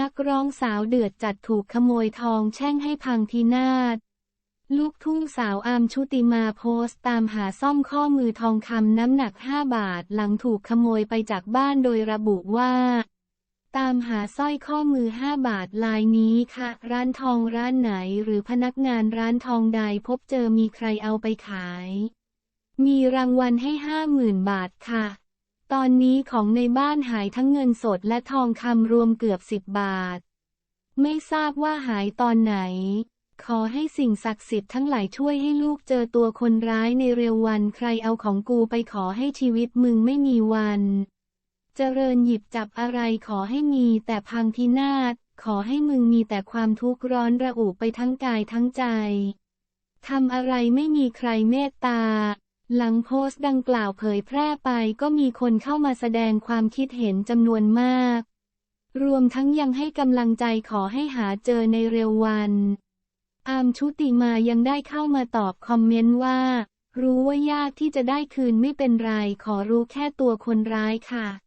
นักร้องสาวเดือดจัดถูกขโมยทองแช่งให้พังพินาศลูกทุ่งสาวอามชุติมาโพสต์ตามหาซ่อมข้อมือทองคำน้ำหนัก 5 บาทหลังถูกขโมยไปจากบ้านโดยระบุว่า ตามหาสร้อยข้อมือ 5 บาทลายนี้ค่ะ ร้านทองร้านไหนหรือพนักงานร้านทองใดพบเจอมีใครเอาไปขาย มีรางวัลให้ 50,000 บาทค่ะ ตอนนี้ของในบ้านหายทั้งเงินสดและทองคำรวมเกือบ10บบาท ไม่ทราบว่าหายตอนไหน ขอให้สิ่งศักดิ์สิทธิ์ทั้งหลายช่วยให้ลูกเจอตัวคนร้ายในเร็ววันใครเอาของกูไปขอให้ชีวิตมึงไม่มีวันเจริญหยิบจับอะไรขอให้มีแต่พังพินาศ ขอให้มึงมีแต่ความทุกข์ร้อนระอุไปทั้งกายทั้งใจ ทำอะไรไม่มีใครเมตตา หลังโพสต์ดังกล่าวเผยแพร่ไปก็มีคนเข้ามาแสดงความคิดเห็นจำนวนมาก รวมทั้งยังให้กำลังใจขอให้หาเจอในเร็ววัน อามชุติมายังได้เข้ามาตอบคอมเมนต์ว่า รู้ว่ายากที่จะได้คืนไม่เป็นไร ขอรู้แค่ตัวคนร้ายค่ะ